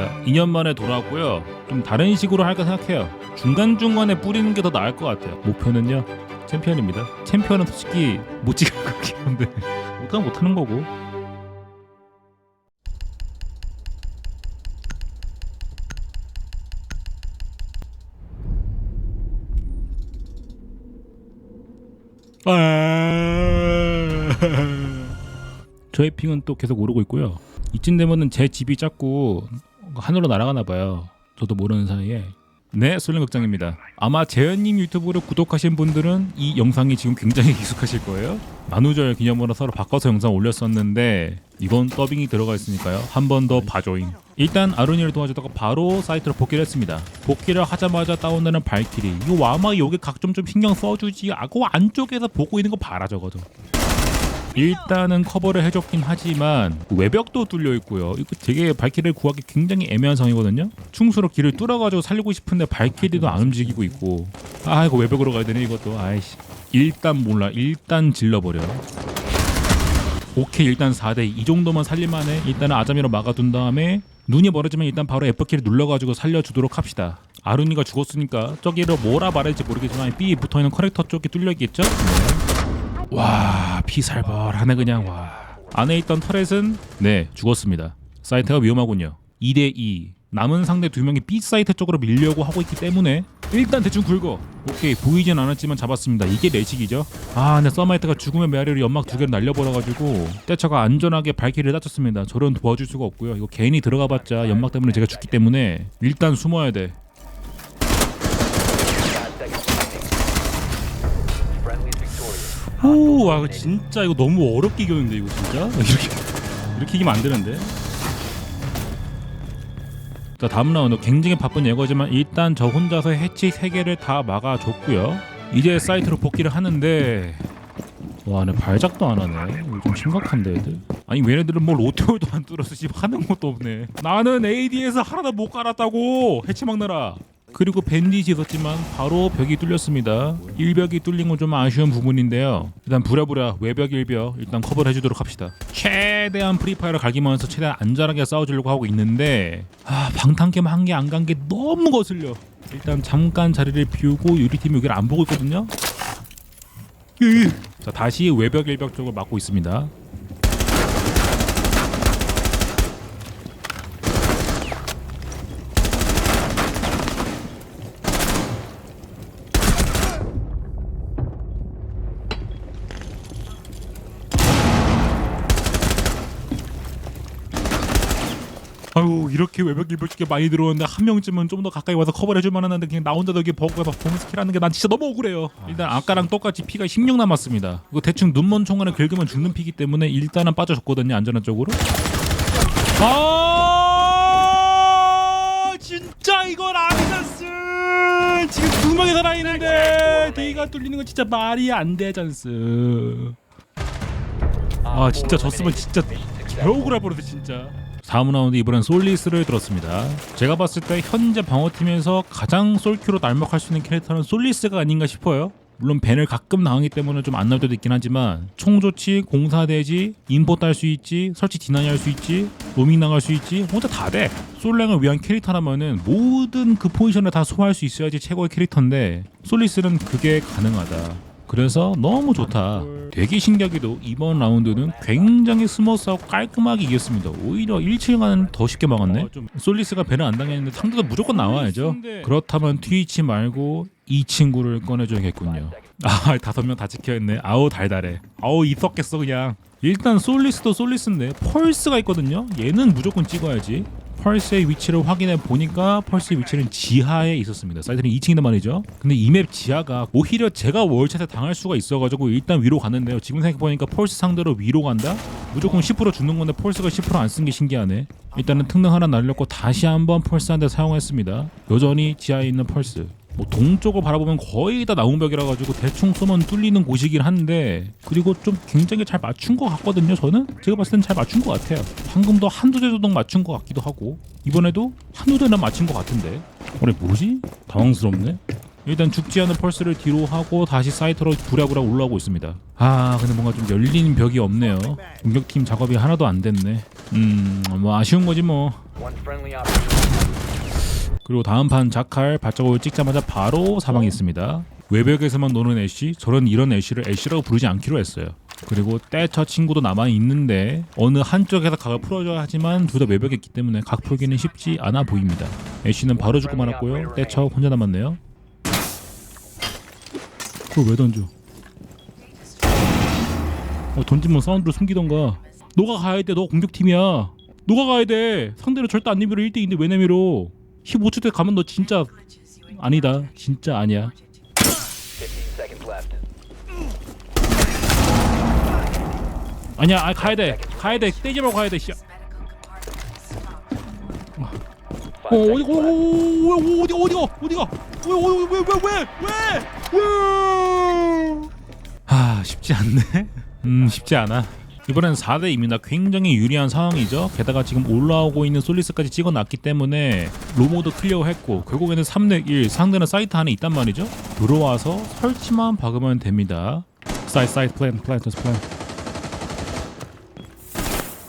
자 2년 만에 돌아왔고요. 좀 다른 식으로 할까 생각해요. 중간중간에 뿌리는 게 더 나을 것 같아요. 목표는요? 챔피언입니다. 챔피언은 솔직히 못 찍을 것 같긴 한데. 못하면 못하는 거고. 저의 핑은 또 계속 오르고 있고요. 이쯤 되면은 제 집이 자꾸 하늘로 날아가나 봐요. 저도 모르는 사이에. 네, 솔랭극장입니다. 아마 재현님 유튜브를 구독하신 분들은 이 영상이 지금 굉장히 익숙하실 거예요. 만우절 기념으로 서로 바꿔서 영상 올렸었는데 이건 더빙이 들어가 있으니까요. 한 번 더 봐줘잉. 일단 아루니를 도와주다가 바로 사이트로 복귀를 했습니다. 복귀를 하자마자 다운되는 발키리. 이거 와마 여기 각 좀 좀 신경 써주지. 아고 안쪽에서 보고 있는 거 봐라 저거도. 일단은 커버를 해줬긴 하지만 외벽도 뚫려 있고요. 이거 되게 발키리를 구하기 굉장히 애매한 상황이거든요. 충수로 길을 뚫어가지고 살리고 싶은데 발키리도 안 움직이고 있고. 아 이거 외벽으로 가야 되네 이것도. 아이씨. 일단 몰라. 일단 질러버려. 오케이 일단 4대 이 정도만 살릴만해. 일단은 아자미로 막아둔 다음에 눈이 멀어지면 일단 바로 F키를 눌러가지고 살려주도록 합시다. 아룬이가 죽었으니까 저기로 뭐라 말할지 모르겠지만 B 붙어있는 커넥터 쪽이 뚫려있겠죠? 네. 와 피살벌하네 그냥. 와. 안에 있던 터렛은 네 죽었습니다. 사이트가 위험하군요. 2대2 남은 상대 두 명이 B 사이트 쪽으로 밀려고 하고 있기 때문에 일단 대충 긁어 오케이 보이진 않았지만 잡았습니다. 이게 내식이죠? 아 근데 서마이트가 죽음의 메아리로 연막 두 개를 날려버려가지고 떼처가 안전하게 발키를 다쳤습니다. 저런 도와줄 수가 없고요. 이거 괜히 들어가봤자 연막 때문에 제가 죽기 때문에 일단 숨어야 돼 오, 와, 이거 진짜 이거 너무 어렵게 이겼는데 이거 진짜 이렇게 이렇게 이기면 안 되는데. 자 다음 라운드 굉장히 바쁜 예거지만 일단 저 혼자서 해치 3 개를 다 막아줬고요. 이제 사이트로 복귀를 하는데 와, 내 발작도 안 하네. 이거 좀 심각한데 애들. 아니 얘네들은 뭐 로테올도 안 뚫어서 집 하는 것도 없네. 나는 AD에서 하나도 못 갈았다고 해치 막느라. 그리고 밴딧이 있었지만 바로 벽이 뚫렸습니다. 일벽이 뚫린 건 좀 아쉬운 부분인데요. 일단 부랴부랴 외벽 일벽 일단 커버를 해주도록 합시다. 최대한 프리파이어를 갈기면서 최대한 안전하게 싸워주려고 하고 있는데 아 방탄캠 한 개 안 간 게 너무 거슬려. 일단 잠깐 자리를 비우고 유리팀이 여기를 안 보고 있거든요. 으. 자 다시 외벽 일벽 쪽을 막고 있습니다. 아유 이렇게 외벽 쪽에 많이 들어오는데 한 명쯤은 좀 더 가까이 와서 커버를 해줄 만한데 그냥 나 혼자 여기 버그가 봉스킬 하는 게 난 진짜 너무 억울해요. 일단 아까랑 똑같이 피가 16 남았습니다. 이거 대충 눈먼 총알을 긁으면 죽는 피기 때문에 일단은 빠져줬거든요 안전한 쪽으로. 아! 진짜 이건 아니잖스! 지금 두 명이 살아있는데 대기가 뚫리는 건 진짜 말이 안 되잖스. 아 진짜 졌으면 진짜 개억울할 뻔했어 진짜 다음 라운드 이번엔 솔리스를 들었습니다. 제가 봤을 때 현재 방어팀에서 가장 솔큐로 날먹할 수 있는 캐릭터는 솔리스가 아닌가 싶어요. 물론 벤을 가끔 당하기 때문에 좀 안 나올 때도 있긴 하지만 총조치, 공사대지, 인포 딸 수 있지, 설치 디나이 할 수 있지, 로밍 나갈 수 있지, 혼자 다 돼. 솔랭을 위한 캐릭터라면은 모든 그 포지션을 다 소화할 수 있어야지 최고의 캐릭터인데 솔리스는 그게 가능하다. 그래서 너무 좋다. 되게 신기하게도 이번 라운드는 굉장히 스무스하고 깔끔하게 이겼습니다. 오히려 1층은 더 쉽게 막았네. 솔리스가 배를 안 당했는데 상대도 무조건 나와야죠. 그렇다면 트위치 말고 이 친구를 꺼내줘야겠군요. 아 다섯 명다 찍혀있네. 아우 달달해. 아우 있었겠어 그냥. 일단 솔리스도 솔리스인데 펄스가 있거든요. 얘는 무조건 찍어야지. 펄스의 위치를 확인해 보니까 펄스의 위치는 지하에 있었습니다. 사이트는 2층이란 말이죠. 근데 이 맵 지하가 오히려 제가 월샷에 당할 수가 있어가지고 일단 위로 갔는데요. 지금 생각해 보니까 펄스 상대로 위로 간다? 무조건 10% 죽는 건데 펄스가 10%안 쓴 게 신기하네. 일단은 특능 하나 날렸고 다시 한번 펄스 한 대 사용했습니다. 여전히 지하에 있는 펄스. 뭐 동쪽을 바라보면 거의 다 나무벽이라 가지고 대충 쏘면 뚫리는 곳이긴 한데 그리고 좀 굉장히 잘 맞춘 것 같거든요 저는 제가 봤을 땐 잘 맞춘 것 같아요 방금도 한두 대 정도 맞춘 것 같기도 하고 이번에도 한두 대는 맞춘 것 같은데 그래 뭐지? 당황스럽네 일단 죽지 않은 펄스를 뒤로 하고 다시 사이트로 부랴부랴 올라오고 있습니다. 아 근데 뭔가 좀 열린 벽이 없네요. 공격팀 작업이 하나도 안 됐네. 음뭐 아쉬운 거지 뭐. 그리고 다음 판 자칼 발자국을 찍자마자 바로 사망했습니다. 외벽에서만 노는 애쉬, 저는 이런 애쉬를 애쉬라고 부르지 않기로 했어요. 그리고 떼처 친구도 남아 있는데 어느 한쪽에서 각을 풀어줘야 하지만 둘 다 외벽에 있기 때문에 각 풀기는 쉽지 않아 보입니다. 애쉬는 바로 죽고 말았고요. 떼처 혼자 남았네요. 그걸 왜 던져? 어, 던지면 사운드로 숨기던가. 너가 가야 돼. 너 공격팀이야. 너가 가야 돼. 상대로 절대 안 내밀어 1대2인데 왜 내밀어? 15초 때 가면 너 진짜 아니다. 진짜 아니야. 15 seconds left. 아니야. 아 가야 돼. 가야 돼. 떼지 말고 가야 돼. 씨. 어 어디 seconds 어, left. 어디 어디가 어디가 왜왜왜왜왜왜 아 쉽지 않네. 음 쉽지 않아. 이번엔 4대 2입니다. 굉장히 유리한 상황이죠. 게다가 지금 올라오고 있는 솔리스까지 찍어놨기 때문에 로모도 클리어했고 결국에는 3대 1 상대는 사이트 안에 있단 말이죠. 들어와서 설치만 박으면 됩니다. 사이트 사이트 플랜 플랜 저스 플랜.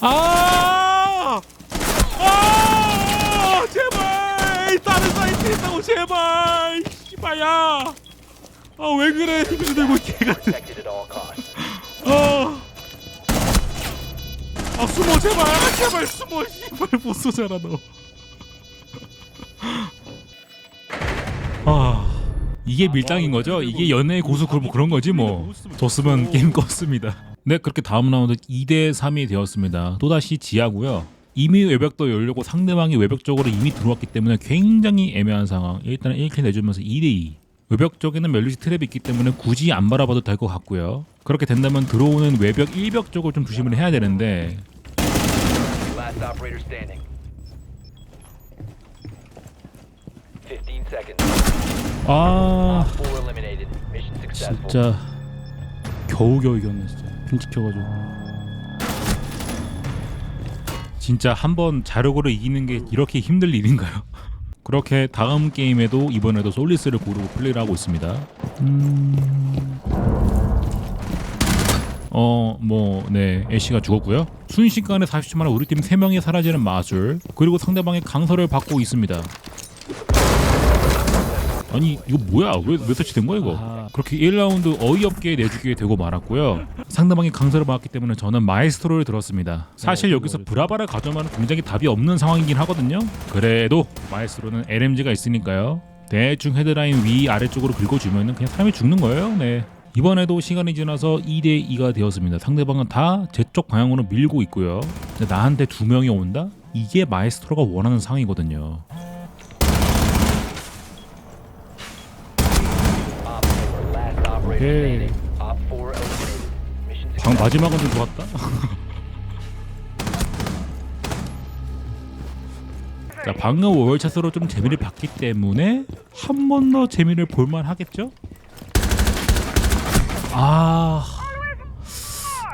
아! 아! 제발! 다른 사이트 있다고 제발! 씨발야! 아 왜 그래? 힘을 들고 걔가 Protected at all costs. 아! 아 숨어 제발! 아, 제발 숨어! 씨발 못 쏘잖아 너. 아 이게 밀당인 거죠? 이게 연애의 고수 그런 그런 거지 뭐. 졌으면 게임 껐습니다. 네 그렇게 다음 라운드 2대 3이 되었습니다. 또 다시 지하고요. 이미 외벽도 열려고 상대방이 외벽 쪽으로 이미 들어왔기 때문에 굉장히 애매한 상황. 일단은 1킬 내주면서 2대 2. 외벽 쪽에는 멜리시 트랩이 있기 때문에 굳이 안 바라봐도 될 것 같고요. 그렇게 된다면 들어오는 외벽 1벽 쪽을 좀 조심을 해야 되는데 Last operator standing. 15 seconds. 아 Four eliminated. Mission successful. 진짜 겨우겨우 이겼네 진짜 핀치켜가지고 진짜 한번 자력으로 이기는 게 이렇게 힘들 일인가요? 그렇게 다음 게임에도 이번에도 솔리스를 고르고 플레이를 하고 있습니다 음... 어, 뭐, 네, 애쉬가 죽었고요. 순식간에 40초 만에 우리 팀 3명이 사라지는 마술, 그리고 상대방의 강서를 받고 있습니다. 아니 이거 뭐야? 왜, 왜 설치된 거야 이거? 그렇게 1라운드 어이없게 내주게 되고 말았고요. 상대방이 강서를 받았기 때문에 저는 마에스트로를 들었습니다. 사실 여기서 브라바를 가져가면 굉장히 답이 없는 상황이긴 하거든요. 그래도 마에스트로는 LMG가 있으니까요. 대충 헤드라인 위 아래쪽으로 긁어주면 그냥 사람이 죽는 거예요. 네 이번에도 시간이 지나서 2대 2가 되었습니다 상대방은 다 제 쪽 방향으로 밀고 있고요 나한테 두 명이 온다? 이게 마에스트로가 원하는 상황이거든요 Op 4, last operator Okay. standing. Op 4 eliminated. Mission 방. 마지막은 좀 좋았다. 자 방금 월차스로 좀 재미를 봤기 때문에 한 번 더 재미를 볼만 하겠죠? 아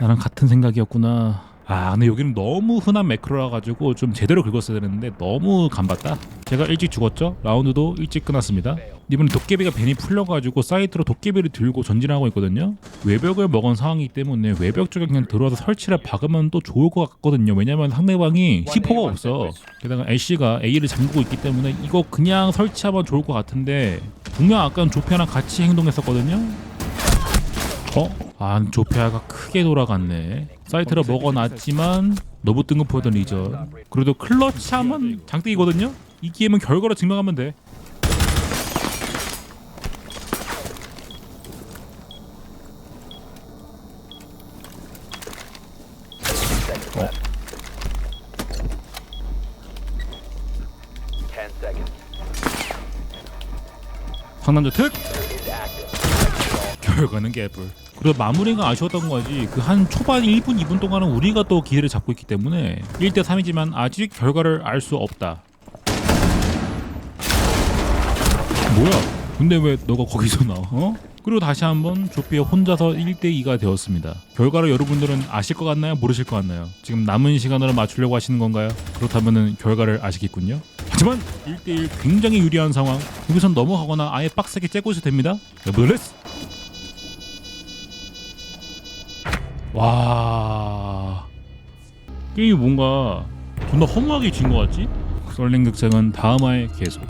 나랑 같은 생각이었구나. 아 근데 여기는 너무 흔한 매크로라 가지고 좀 제대로 긁었어야 되는데 너무 간봤다. 제가 일찍 죽었죠? 라운드도 일찍 끝났습니다. 이번엔 도깨비가 괜히 풀려가지고 사이트로 도깨비를 들고 전진하고 있거든요. 외벽을 먹은 상황이기 때문에 외벽 쪽에 그냥 들어와서 설치를 박으면 또 좋을 것 같거든요. 왜냐면 상대방이 C4가 없어. 게다가 애쉬가 A를 잠그고 있기 때문에 이거 그냥 설치하면 좋을 것 같은데 분명 아까는 조피아랑 같이 행동했었거든요. 어? 아 조피아가 크게 돌아갔네. 사이트를 먹어놨지만 너무 뜬금포던 리전. 그래도 클러치하면 장땡이거든요. 이 게임은 결과로 증명하면 돼. seconds left. 10 seconds. 상남자 특. 결과는 개뿔. 그리고 마무리가 아쉬웠던 거지. 그 한 초반 1분 2분 동안은 우리가 또 기회를 잡고 있기 때문에 1대 3이지만 아직 결과를 알 수 없다. 뭐야? 근데 왜 너가 거기서 나와? 어? 그리고 다시 한번 조피에 혼자서 1대 2가 되었습니다. 결과를 여러분들은 아실 것 같나요? 모르실 것 같나요? 지금 남은 시간으로 맞추려고 하시는 건가요? 그렇다면은 결과를 아시겠군요. 하지만 1대1 굉장히 유리한 상황 여기선 넘어가거나 아예 빡세게 째고 있어도 됩니다 블레스 와 게임이 뭔가 존나 허무하게 진 것 같지? 썰링 득생은 다음 화에 계속